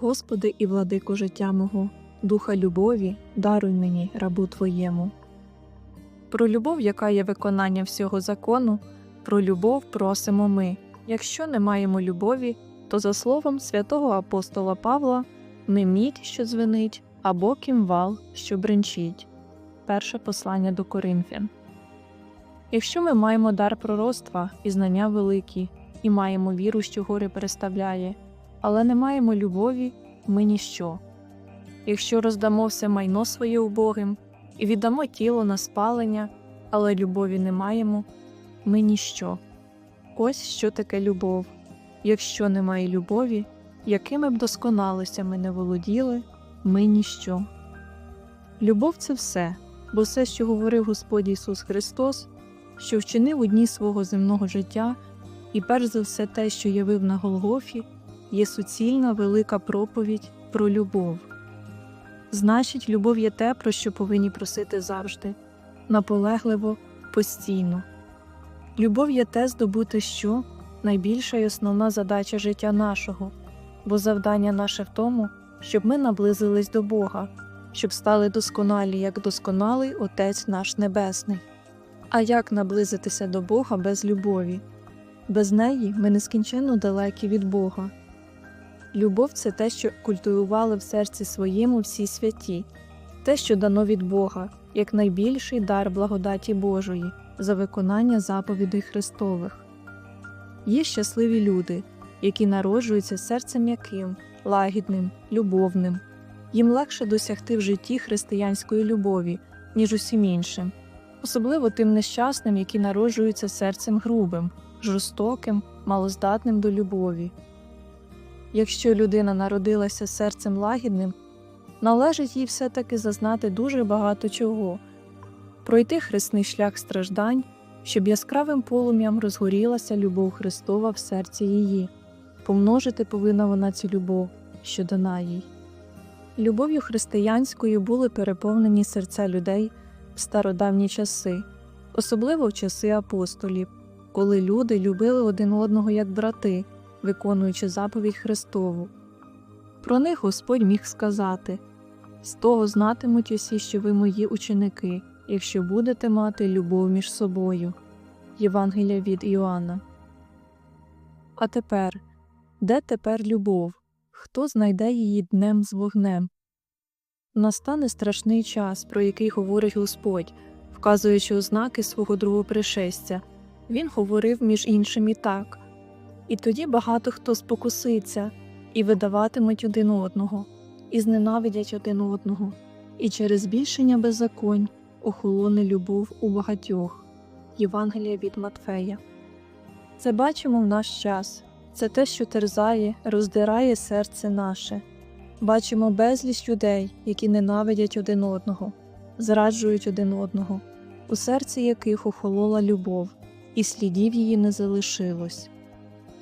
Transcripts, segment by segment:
Господи і владико життя мого, духа любові, даруй мені, рабу Твоєму. Про любов, яка є виконання всього закону, про любов просимо ми. Якщо не маємо любові, то за словом святого апостола Павла ми мідь, що дзвенить, або кімвал, що бренчить. Перше послання до Коринфян. Якщо ми маємо дар пророцтва і знання великі, і маємо віру, що гори переставляє, але не маємо любові, ми ніщо. Якщо роздамо все майно своє убогим і віддамо тіло на спалення, але любові не маємо, ми ніщо. Ось що таке любов. Якщо немає любові, якими б досконалостями не володіли, ми ніщо. Любов це все, бо все, що говорив Господь Ісус Христос, що вчинив у дні свого земного життя, і перш за все те, що явив на Голгофі, є суцільна велика проповідь про любов. Значить, любов є те, про що повинні просити завжди, наполегливо, постійно. Любов є те здобути, що найбільша і основна задача життя нашого, бо завдання наше в тому, щоб ми наблизились до Бога, щоб стали досконалі, як досконалий Отець наш Небесний. А як наблизитися до Бога без любові? Без неї ми нескінченно далекі від Бога. Любов це те, що культивували в серці своєму всі святі, те, що дано від Бога, як найбільший дар благодаті Божої за виконання заповідей Христових. Є щасливі люди, які народжуються серцем м'яким, лагідним, любовним. Їм легше досягти в житті християнської любові, ніж усім іншим, особливо тим нещасним, які народжуються серцем грубим, жорстоким, малоздатним до любові. Якщо людина народилася серцем лагідним, належить їй все-таки зазнати дуже багато чого, пройти хресний шлях страждань, щоб яскравим полум'ям розгорілася любов Христова в серці її, помножити повинна вона цю любов, що дана їй. Любов'ю християнською були переповнені серця людей в стародавні часи, особливо в часи апостолів, коли люди любили один одного як брати, виконуючи заповідь Христову. Про них Господь міг сказати з того знатимуть усі, що ви мої ученики, якщо будете мати любов між собою. Євангелія від Іоанна. А тепер, де тепер любов? Хто знайде її днем з вогнем? Настане страшний час, про який говорить Господь, вказуючи ознаки свого другого пришестя. Він говорив між іншим і так і тоді багато хто спокуситься, і видаватимуть один одного, і зненавидять один одного, і через збільшення беззаконь охолоне любов у багатьох. Євангелія від Матфея. Це бачимо в наш час. Це те, що терзає, роздирає серце наше. Бачимо безліч людей, які ненавидять один одного, зраджують один одного, у серці яких охолола любов, і слідів її не залишилось.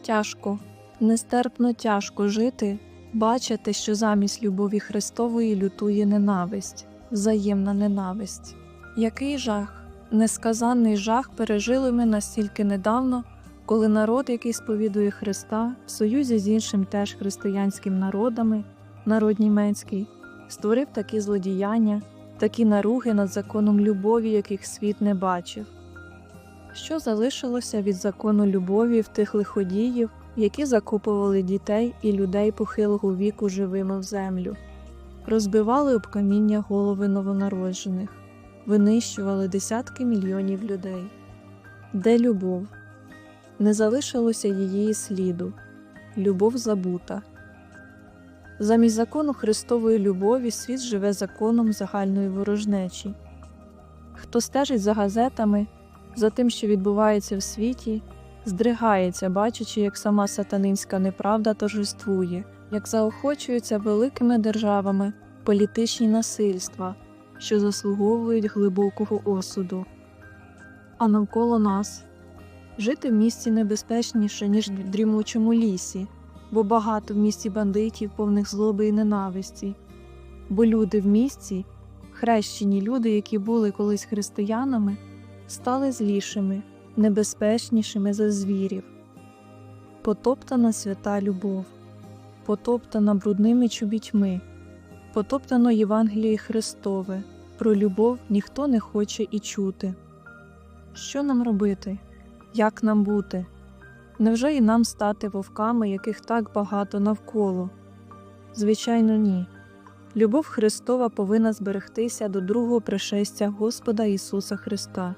Тяжко, нестерпно тяжко жити, бачити, що замість любові Христової лютує ненависть, взаємна ненависть. Який жах, несказанний жах пережили ми настільки недавно, коли народ, який сповідує Христа, в союзі з іншим теж християнським народами, народ німецький, створив такі злодіяння, такі наруги над законом любові, яких світ не бачив. Що залишилося від закону любові в тих лиходіїв, які закопували дітей і людей похилого віку живими в землю, розбивали об каміння голови новонароджених, винищували десятки мільйонів людей. Де любов? Не залишилося її сліду, любов забута. Замість закону Христової любові світ живе законом загальної ворожнечі. Хто стежить за газетами, за тим, що відбувається в світі, здригається, бачачи, як сама сатанинська неправда торжествує, як заохочуються великими державами політичні насильства, що заслуговують глибокого осуду. А навколо нас жити в місті небезпечніше, ніж в дрімучому лісі, бо багато в місті бандитів, повних злоби і ненависті, бо люди в місті, хрещені люди, які були колись християнами, стали злішими, небезпечнішими за звірів. Потоптана свята любов. потоптана брудними чобітьми, потоптано Євангеліє Христове, про любов ніхто не хоче і чути. Що нам робити? Як нам бути? Невже і нам стати вовками, яких так багато навколо? Звичайно, ні. Любов Христова повинна зберегтися до другого пришестя Господа Ісуса Христа.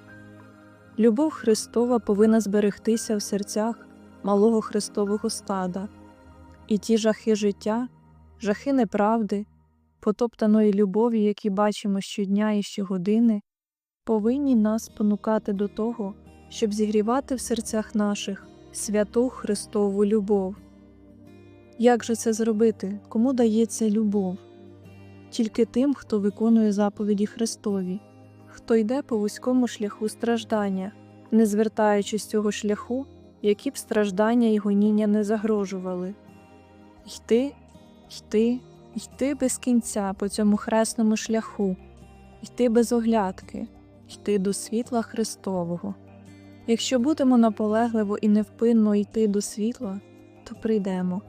Любов Христова повинна зберегтися в серцях малого Христового стада, і ті жахи життя, жахи неправди, потоптаної любові, які бачимо щодня і щогодини, повинні нас спонукати до того, щоб зігрівати в серцях наших святу Христову любов. Як же це зробити? Кому дається любов? Тільки тим, хто виконує заповіді Христові, хто йде по вузькому шляху страждання, не звертаючись цього шляху, які б страждання і гоніння не загрожували. Йти, йти, йти без кінця по цьому хресному шляху, йти без оглядки, йти до світла Христового. Якщо будемо наполегливо і невпинно йти до світла, то прийдемо.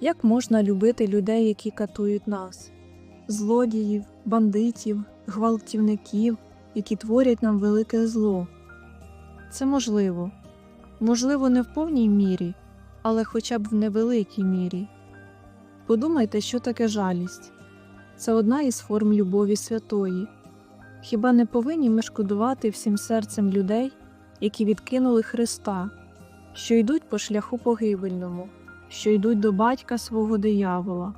Як можна любити людей, які катують нас, злодіїв, бандитів, гвалтівників, які творять нам велике зло? Це можливо. Можливо, не в повній мірі, але хоча б в невеликій мірі. Подумайте, що таке жалість це одна із форм любові святої. Хіба не повинні ми шкодувати всім серцем людей, які відкинули Христа, що йдуть по шляху погибельному, що йдуть до батька свого диявола?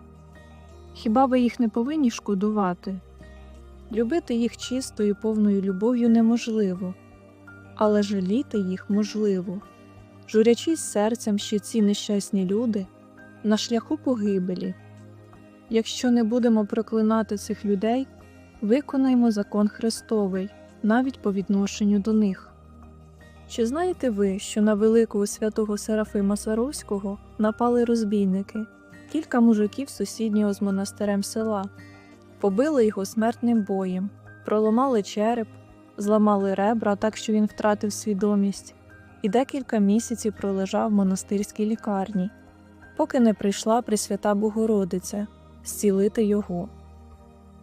Хіба ви їх не повинні шкодувати? Любити їх чистою повною любов'ю неможливо, але жаліти їх можливо, журячись серцем, що ці нещасні люди на шляху погибелі. Якщо не будемо проклинати цих людей, виконаймо закон Христовий навіть по відношенню до них. Чи знаєте ви, що на великого святого Серафима Саровського напали розбійники, кілька мужиків сусіднього з монастирем села, побили його смертним боєм, проламали череп, зламали ребра так, що він втратив свідомість, і декілька місяців пролежав в монастирській лікарні, поки не прийшла Пресвята Богородиця зцілити його.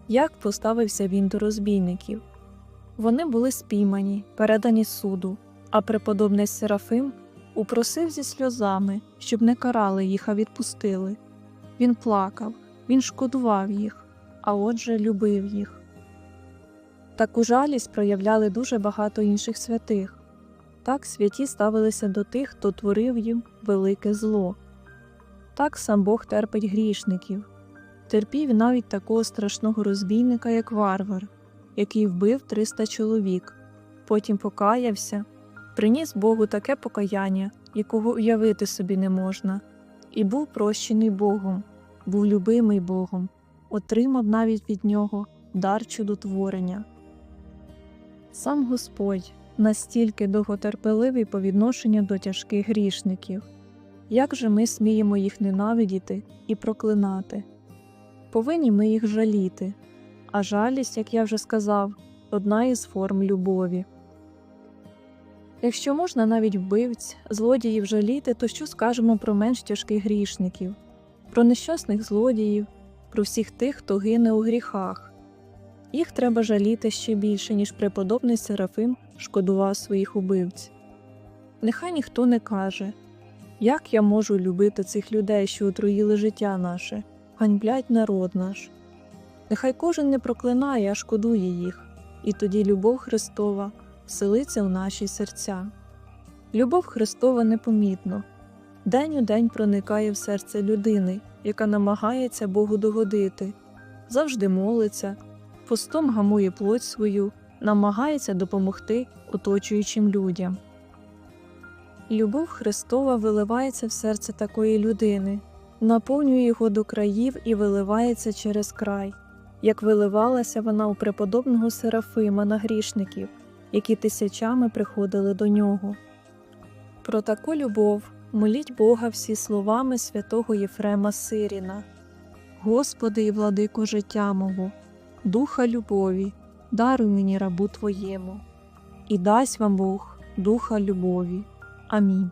Як поставився він до розбійників? Вони були спіймані, передані суду, а преподобний Серафим упросив зі сльозами, щоб не карали їх, а відпустили. Він плакав, він шкодував їх, а отже, любив їх. Таку жалість проявляли дуже багато інших святих. Так святі ставилися до тих, хто творив їм велике зло. Так сам Бог терпить грішників, терпів навіть такого страшного розбійника, як варвар, який вбив 300 чоловік, потім покаявся, приніс Богу таке покаяння, якого уявити собі не можна, і був прощений Богом, був любимий Богом, отримав навіть від нього дар чудотворення. Сам Господь настільки довготерпеливий по відношенню до тяжких грішників, як же ми сміємо їх ненавидіти і проклинати? Повинні ми їх жаліти, а жалість, як я вже сказав, одна із форм любові. Якщо можна навіть вбивць, злодіїв жаліти, то що скажемо про менш тяжких грішників, про нещасних злодіїв, про всіх тих, хто гине у гріхах. Їх треба жаліти ще більше, ніж преподобний Серафим шкодував своїх убивць. Нехай ніхто не каже, як я можу любити цих людей, що отруїли життя наше, ганьблять народ наш. Нехай кожен не проклинає, а шкодує їх, і тоді любов Христова вселиться в наші серця. Любов Христова непомітно, день у день проникає в серце людини, яка намагається Богу догодити, завжди молиться, постом гамує плоть свою, намагається допомогти оточуючим людям. Любов Христова виливається в серце такої людини, наповнює його до країв і виливається через край, як виливалася вона у преподобного Серафима на грішників, які тисячами приходили до нього. Про таку любов моліть Бога всі словами святого Єфрема Сиріна. Господи і владико життя мого, духа любові, даруй мені рабу Твоєму, і дасть вам Бог духа любові. Амінь.